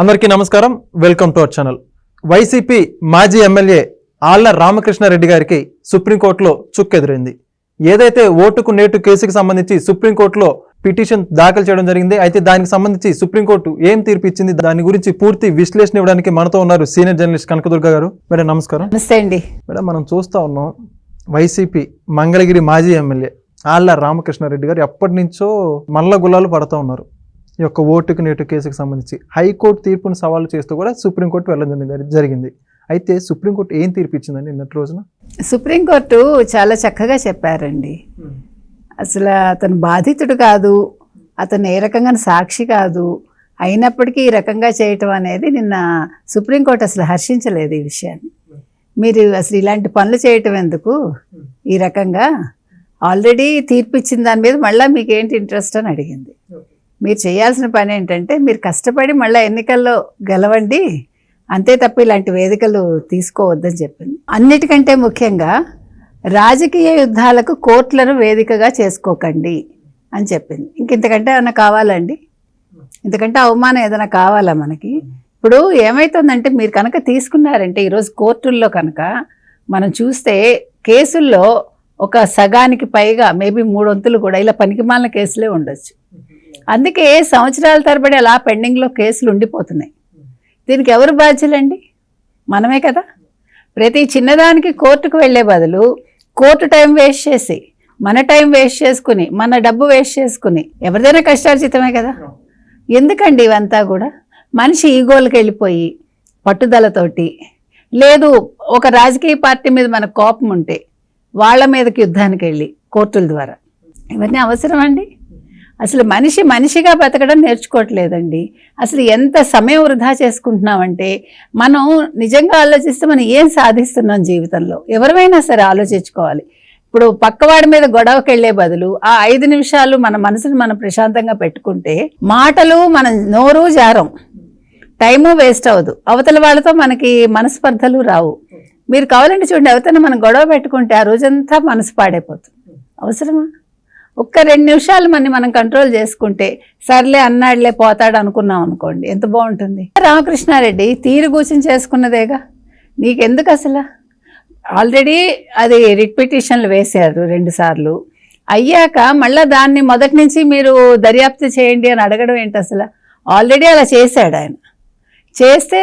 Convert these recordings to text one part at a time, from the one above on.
అందరికీ నమస్కారం. Welcome to our channel YCP మాజీ ఎమ్మెల్యే ఆళ్ళ రామకృష్ణారెడ్డి గారికి సుప్రీంకోర్టులో చుక్కెదురైంది. ఏదైతే ఓటుకు నేటు కేసుకు సంబంధించి సుప్రీంకోర్టులో పిటిషన్ దాఖలు చేయడం జరిగింది అయితే దానికి సంబంధించి సుప్రీంకోర్టు ఏం తీర్పు ఇచ్చింది దాని గురించి పూర్తి విశ్లేషణ ఇవ్వడానికి మనతో ఉన్నారు సీనియర్ జర్నలిస్ట్ కనకదుర్గ గారు. మేడం నమస్కారం. నమస్తే అండి. మేడం మనం చూస్తా ఉన్నాం వైసీపీ మంగళగిరి మాజీ ఎమ్మెల్యే ఆళ్ళ రామకృష్ణారెడ్డి గారు ఎప్పటి నుంచో మల్ల గుల్లాలు పడతా ఉన్నారు. ఈ యొక్క ఓటుకు నేటు కేసుకు సంబంధించి హైకోర్టు తీర్పును సవాలు చేస్తూ కూడా సుప్రీంకోర్టు వెళ్ళడం జరి- జరిగింది. అయితే సుప్రీంకోర్టు ఏం తీర్పు ఇచ్చిందండి నిన్నటి రోజున? సుప్రీంకోర్టు చాలా చక్కగా చెప్పారండి. అసలు అతను బాధితుడు కాదు అతను ఏ రకంగా సాక్షి కాదు అయినప్పటికీ ఈ రకంగా చేయటం అనేది నిన్న సుప్రీంకోర్టు అసలు హర్షించలేదు ఈ విషయాన్ని. మీరు అసలు ఇలాంటి పనులు చేయటం ఎందుకు? ఈ రకంగా ఆల్రెడీ తీర్పు ఇచ్చిన దాని మీద మళ్ళీ మీకు ఏంటి ఇంట్రెస్ట్ అని అడిగింది. మీరు చేయాల్సిన పని ఏంటంటే మీరు కష్టపడి మళ్ళీ ఎన్నికల్లో గెలవండి. అంతే తప్ప ఇలాంటి వేదికలు తీసుకోవద్దని చెప్పింది అన్నిటికంటే ముఖ్యంగా రాజకీయ యుద్ధాలకు కోర్టులను వేదికగా చేసుకోకండి అని చెప్పింది. ఇంక ఇంతకంటే ఏమైనా కావాలండి? ఇంతకంటే అవమానం ఏదైనా కావాలా మనకి? ఇప్పుడు ఏమవుతుందంటే మీరు కనుక తీసుకున్నారంటే ఈరోజు కోర్టుల్లో కనుక మనం చూస్తే కేసుల్లో ఒక సగానికి పైగా మేబీ మూడొంతులు కూడా ఇలా పనికిమాలిన కేసులే ఉండొచ్చు. అందుకే సంవత్సరాల తరబడి అలా పెండింగ్లో కేసులు ఉండిపోతున్నాయి. దీనికి ఎవరు బాధ్యులండి? మనమే కదా. ప్రతి చిన్నదానికి కోర్టుకు వెళ్ళే బదులు కోర్టు టైం వేస్ట్ చేసి మన టైం వేస్ట్ చేసుకుని మన డబ్బు వేస్ట్ చేసుకుని ఎవరిదైనా కష్టార్జితమే కదా. ఎందుకండి ఇవంతా కూడా? మనిషి ఈగోలకు వెళ్ళిపోయి పట్టుదలతోటి లేదు ఒక రాజకీయ పార్టీ మీద మనకు కోపం ఉంటే వాళ్ళ మీదకి యుద్ధానికి వెళ్ళి కోర్టుల ద్వారా. ఇవన్నీ అవసరం అండి అసలు మనిషి మనిషిగా బతకడం నేర్చుకోవట్లేదండి. అసలు ఎంత సమయం వృధా చేసుకుంటున్నామంటే మనం నిజంగా ఆలోచిస్తే మనం ఏం సాధిస్తున్నాం జీవితంలో? ఎవరివైనా సరే ఆలోచించుకోవాలి. ఇప్పుడు పక్కవాడి మీద గొడవకి వెళ్ళే బదులు ఆ ఐదు నిమిషాలు మన మనసుని మనం ప్రశాంతంగా పెట్టుకుంటే మాటలు మన నోరు జారం. టైము వేస్ట్ అవ్వదు. అవతల వాళ్ళతో మనకి మనస్పర్ధలు రావు. మీరు కావాలంటే చూడండి ఎవరితోనే మనం గొడవ పెట్టుకుంటే ఆ రోజంతా మనసు పాడైపోతుంది. అవసరమా? ఒక్క రెండు నిమిషాలు మన మనం కంట్రోల్ చేసుకుంటే సర్లే అన్నాడులే పోతాడు అనుకున్నాం అనుకోండి. ఎంత బాగుంటుంది. రామకృష్ణారెడ్డి తీరు కూర్చుని చేసుకున్నదేగా? నీకెందుకు అసలు? ఆల్రెడీ అది రిట్ పిటిషన్లు వేశారు రెండుసార్లు అయ్యాక మళ్ళీ దాన్ని మొదటి నుంచి మీరు దర్యాప్తు చేయండి అని అడగడం ఏంటి అసలు? ఆల్రెడీ అలా చేశాడు ఆయన. చేస్తే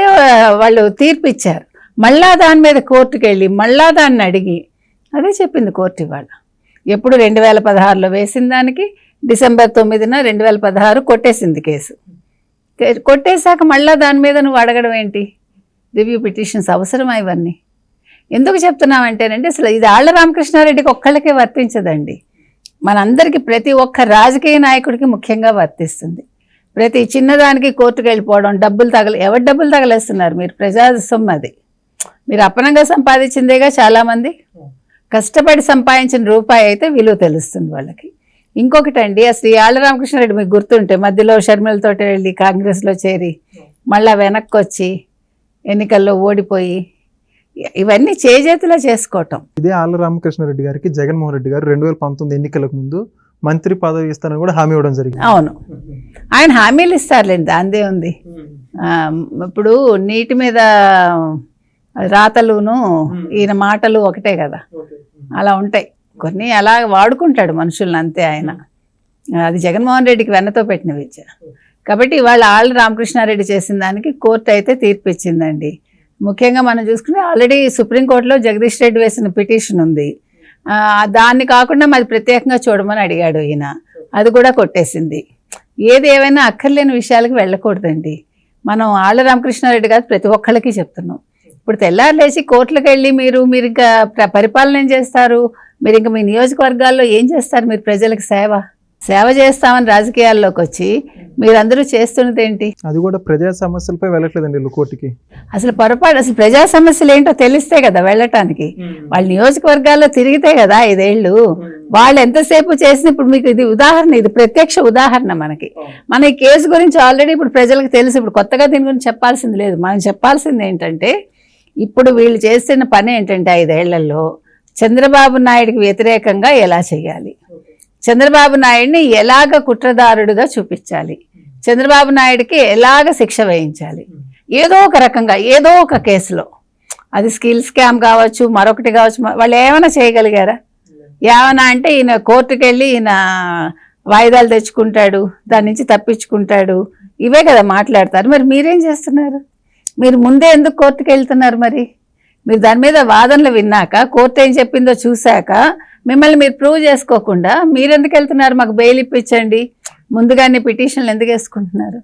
వాళ్ళు తీర్పు ఇచ్చారు మళ్ళా దాని మీద కోర్టుకు వెళ్ళి మళ్ళా దాన్ని అడిగి అదే చెప్పింది కోర్టు ఇవాళ. ఎప్పుడు రెండు వేల పదహారులో వేసిన దానికి డిసెంబర్ తొమ్మిదిన రెండు వేల పదహారు కొట్టేసింది కేసు. కొట్టేశాక మళ్ళీ దాని మీద నువ్వు అడగడం ఏంటి? రివ్యూ పిటిషన్స్ అవసరమా ఇవన్నీ? ఎందుకు చెప్తున్నామంటేనంటే అసలు ఇది ఆళ్ళ రామకృష్ణారెడ్డికి ఒక్కళ్ళకే వర్తించదండి. మనందరికీ ప్రతి ఒక్క రాజకీయ నాయకుడికి ముఖ్యంగా వర్తిస్తుంది. ప్రతి చిన్నదానికి కోర్టుకు వెళ్ళిపోవడం డబ్బులు తగల ఎవరు డబ్బులు తగలేస్తున్నారు మీరు? ప్రజా సొమ్ము అది. మీరు అపనంగా సంపాదించిందేగా చాలామంది? కష్టపడి సంపాదించిన రూపాయి అయితే విలువ తెలుస్తుంది వాళ్ళకి. ఇంకొకటి అండి అసలు ఈ ఆళ్ళ రామకృష్ణారెడ్డి మీకు గుర్తుంటే మధ్యలో షర్మిలతో వెళ్ళి కాంగ్రెస్లో చేరి మళ్ళా వెనక్కి వచ్చి ఎన్నికల్లో ఓడిపోయి ఇవన్నీ చేజేతిలో చేసుకోవటం. ఇదే ఆళ్ళ రామకృష్ణారెడ్డి గారికి జగన్మోహన్ రెడ్డి గారు రెండు వేల పంతొమ్మిది ఎన్నికలకు ముందు మంత్రి పదవి ఇస్తానని కూడా హామీ ఇవ్వడం జరిగింది. అవును. ఆయన హామీలు ఇస్తారులేండి దాందే ఉంది. ఇప్పుడు నీటి మీద రాతలును ఈయన మాటలు ఒకటే కదా. అలా ఉంటాయి. కొన్ని అలా వాడుకుంటాడు మనుషుల్ని అంతే ఆయన. అది జగన్మోహన్ రెడ్డికి వెన్నతో పెట్టిన విద్య కాబట్టి ఇవాళ ఆళ్ళ రామకృష్ణారెడ్డి చేసిన దానికి కోర్టు అయితే తీర్పు ఇచ్చిందండి ముఖ్యంగా మనం చూసుకుంటే ఆల్రెడీ సుప్రీంకోర్టులో జగదీష్ రెడ్డి వేసిన పిటిషన్ ఉంది. దాన్ని కాకుండా మరి ప్రత్యేకంగా చూడమని అడిగాడు ఈయన. అది కూడా కొట్టేసింది. ఏది ఏవైనా అక్కర్లేని విషయాలకు వెళ్ళకూడదండి. మనం ఆళ్ళ రామకృష్ణారెడ్డి గారు ప్రతి ఒక్కళ్ళకి చెప్తున్నాం. ఇప్పుడు తెల్లారు లేచి కోర్టులకు వెళ్ళి మీరు మీరు ఇంకా ప్ర- పరిపాలన ఏం చేస్తారు? మీరు ఇంకా మీ నియోజకవర్గాల్లో ఏం చేస్తారు మీరు ప్రజలకు సేవ? సేవ చేస్తామని రాజకీయాల్లోకి వచ్చి మీరందరూ చేస్తున్నది ఏంటి? అది కూడా ప్రజా సమస్యలపై వెళ్ళట్లేదండి వీళ్ళు కోర్టుకి. అసలు పొరపాటు అసలు ప్రజా సమస్యలు ఏంటో తెలిస్తే కదా వెళ్ళటానికి. వాళ్ళ నియోజకవర్గాల్లో తిరిగితే కదా ఐదేళ్ళు. వాళ్ళు ఎంతసేపు చేసిన ఇప్పుడు మీకు ఇది ఉదాహరణ ఇది ప్రత్యక్ష ఉదాహరణ మనకి. మన ఈ కేసు గురించి ఆల్రెడీ ఇప్పుడు ప్రజలకు తెలుసు. ఇప్పుడు కొత్తగా దీని గురించి చెప్పాల్సింది లేదు. మనం చెప్పాల్సింది ఏంటంటే ఇప్పుడు వీళ్ళు చేస్తున్న పని ఏంటంటే ఐదేళ్ళలో చంద్రబాబు నాయుడికి వ్యతిరేకంగా ఎలా చేయాలి? చంద్రబాబు నాయుడిని ఎలాగ కుట్రదారుడుగా చూపించాలి? చంద్రబాబు నాయుడుకి ఎలాగ శిక్ష వేయించాలి? ఏదో ఒక రకంగా ఏదో ఒక కేసులో. అది స్కిల్ స్కామ్ కావచ్చు మరొకటి కావచ్చు వాళ్ళు ఏమైనా చేయగలిగారా? ఏమైనా అంటే ఈయన కోర్టుకు వెళ్ళి ఈయన వాయిదాలు తెచ్చుకుంటాడు దాని నుంచి తప్పించుకుంటాడు. ఇవే కదా మాట్లాడతారు. మరి మీరేం చేస్తున్నారు? మీరు ముందే ఎందుకు కోర్టుకు వెళ్తున్నారు మరి? మీరు దాని మీద వాదనలు విన్నాక కోర్టు ఏం చెప్పిందో చూశాక మిమ్మల్ని మీరు ప్రూవ్ చేసుకోకుండా మీరు ఎందుకు వెళ్తున్నారు? మాకు బెయిల్ ఇప్పించండి. ముందుగానే పిటిషన్లు ఎందుకు వేసుకుంటున్నారు?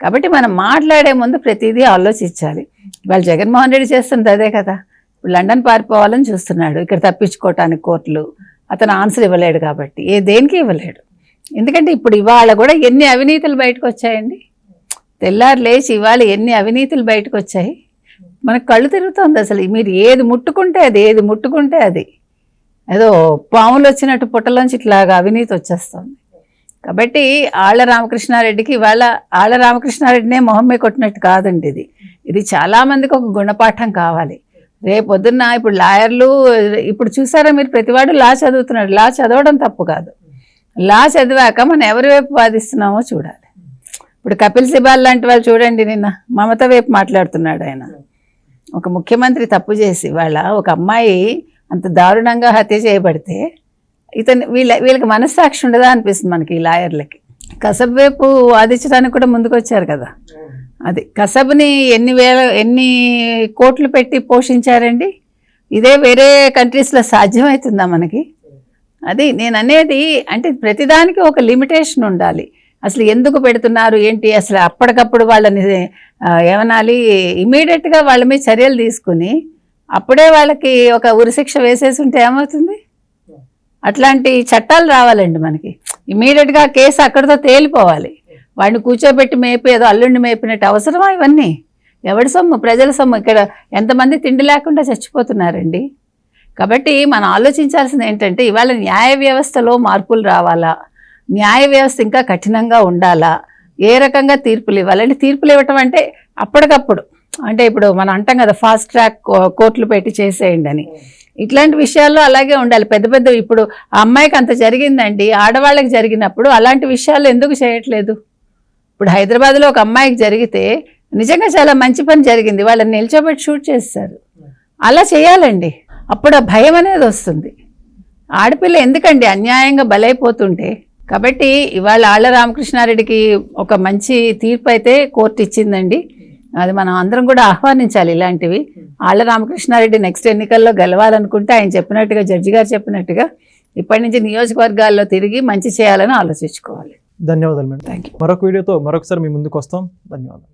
కాబట్టి మనం మాట్లాడే ముందు ప్రతిదీ ఆలోచించాలి. వాళ్ళు జగన్మోహన్ రెడ్డి చేస్తుంది అదే కదా. ఇప్పుడు లండన్ పారిపోవాలని చూస్తున్నాడు. ఇక్కడ తప్పించుకోవటానికి కోర్టులు. అతను ఆన్సర్ ఇవ్వలేడు కాబట్టి. ఏ దేనికి ఇవ్వలేడు? ఎందుకంటే ఇప్పుడు ఇవాళ కూడా ఎన్ని అవినీతులు బయటకు వచ్చాయండి? తెల్లారు లేచి ఇవాళ ఎన్ని అవినీతులు బయటకు వచ్చాయి మనకు కళ్ళు తిరుగుతుంది అసలు. మీరు ఏది ముట్టుకుంటే అది ఏది ముట్టుకుంటే అది. ఏదో పాములు వచ్చినట్టు పుట్టలోంచి ఇట్లాగా అవినీతి వచ్చేస్తుంది. కాబట్టి ఆళ్ళ రామకృష్ణారెడ్డికి ఇవాళ ఆళ్ళ రామకృష్ణారెడ్డినే మొహమ్మే కొట్టినట్టు కాదండి ఇది. ఇది చాలామందికి ఒక గుణపాఠం కావాలి. రేపొద్దున్న ఇప్పుడు లాయర్లు ఇప్పుడు చూసారా మీరు ప్రతివాడు లా చదువుతున్నాడు. లా చదవడం తప్పు కాదు. లా చదివాక మనం ఎవరి వైపు వాదిస్తున్నామో చూడాలి. ఇప్పుడు కపిల్ సిబాల్ లాంటి వాళ్ళు చూడండి నిన్న మమత వైపు మాట్లాడుతున్నాడు ఆయన. ఒక ముఖ్యమంత్రి తప్పు చేసి వాళ్ళ ఒక అమ్మాయి అంత దారుణంగా హత్య చేయబడితే ఇతను వీళ్ళ వీళ్ళకి మనస్సాక్షి ఉండదా అనిపిస్తుంది మనకి ఈ లాయర్లకి. కసబ్ వైపు వాదించడానికి కూడా ముందుకొచ్చారు కదా. అది కసబ్ని ఎన్ని వేల ఎన్ని కోట్లు పెట్టి పోషించారండి? ఇదే వేరే కంట్రీస్లో సాధ్యమవుతుందా మనకి? అది నేను అనేది అంటే ప్రతిదానికి ఒక లిమిటేషన్ ఉండాలి. అసలు ఎందుకు పెడుతున్నారు? ఏంటి? అసలు అప్పటికప్పుడు వాళ్ళని ఏమనాలి? ఇమీడియట్గా వాళ్ళ మీద చర్యలు తీసుకుని అప్పుడే వాళ్ళకి ఒక ఉరిశిక్ష వేసేసి ఉంటే ఏమవుతుంది? అట్లాంటి చట్టాలు రావాలండి మనకి. ఇమీడియట్గా కేసు అక్కడితో తేలిపోవాలి. వాడిని కూర్చోబెట్టి మేపి ఏదో అల్లుండి మేపినట్టు అవసరమా ఇవన్నీ? ఎవడి సొమ్ము? ప్రజల సొమ్ము. ఇక్కడ ఎంతమంది తిండి లేకుండా చచ్చిపోతున్నారండి? కాబట్టి మనం ఆలోచించాల్సింది ఏంటంటే ఇవాళ న్యాయ వ్యవస్థలో మార్పులు రావాలా? న్యాయ వ్యవస్థ ఇంకా కఠినంగా ఉండాలా? ఏ రకంగా తీర్పులు ఇవ్వాలంటే తీర్పులు ఇవ్వటం అంటే అప్పటికప్పుడు. అంటే ఇప్పుడు మనం అంటాం కదా ఫాస్ట్ ట్రాక్ కోర్టులు పెట్టి చేసేయండి అని. ఇట్లాంటి విషయాల్లో అలాగే ఉండాలి. పెద్ద పెద్ద ఇప్పుడు అమ్మాయికి అంత జరిగిందండి ఆడవాళ్ళకి జరిగినప్పుడు అలాంటి విషయాలు ఎందుకు చేయట్లేదు? ఇప్పుడు హైదరాబాద్లో ఒక అమ్మాయికి జరిగితే నిజంగా చాలా మంచి పని జరిగింది. వాళ్ళని నిల్చోబెట్టి షూట్ చేస్తారు. అలా చేయాలండి. అప్పుడు ఆ భయం అనేది వస్తుంది. ఆడపిల్ల ఎందుకండి అన్యాయంగా బలైపోతుంటే? కాబట్టి ఇవాళ ఆళ్ళ రామకృష్ణారెడ్డికి ఒక మంచి తీర్పు అయితే కోర్టు ఇచ్చిందండి. అది మనం అందరం కూడా ఆహ్వానించాలి ఇలాంటివి. ఆళ్ళ రామకృష్ణారెడ్డి నెక్స్ట్ ఎన్నికల్లో గెలవాలనుకుంటే ఆయన చెప్పినట్టుగా జడ్జి గారు చెప్పినట్టుగా ఇప్పటి నుంచి నియోజకవర్గాల్లో తిరిగి మంచి చేయాలని ఆలోచించుకోవాలి. ధన్యవాదాలు మేడం. థ్యాంక్ యూ మరొక వీడియోతో మరొకసారి మీ ముందుకు వస్తాం. ధన్యవాదాలు.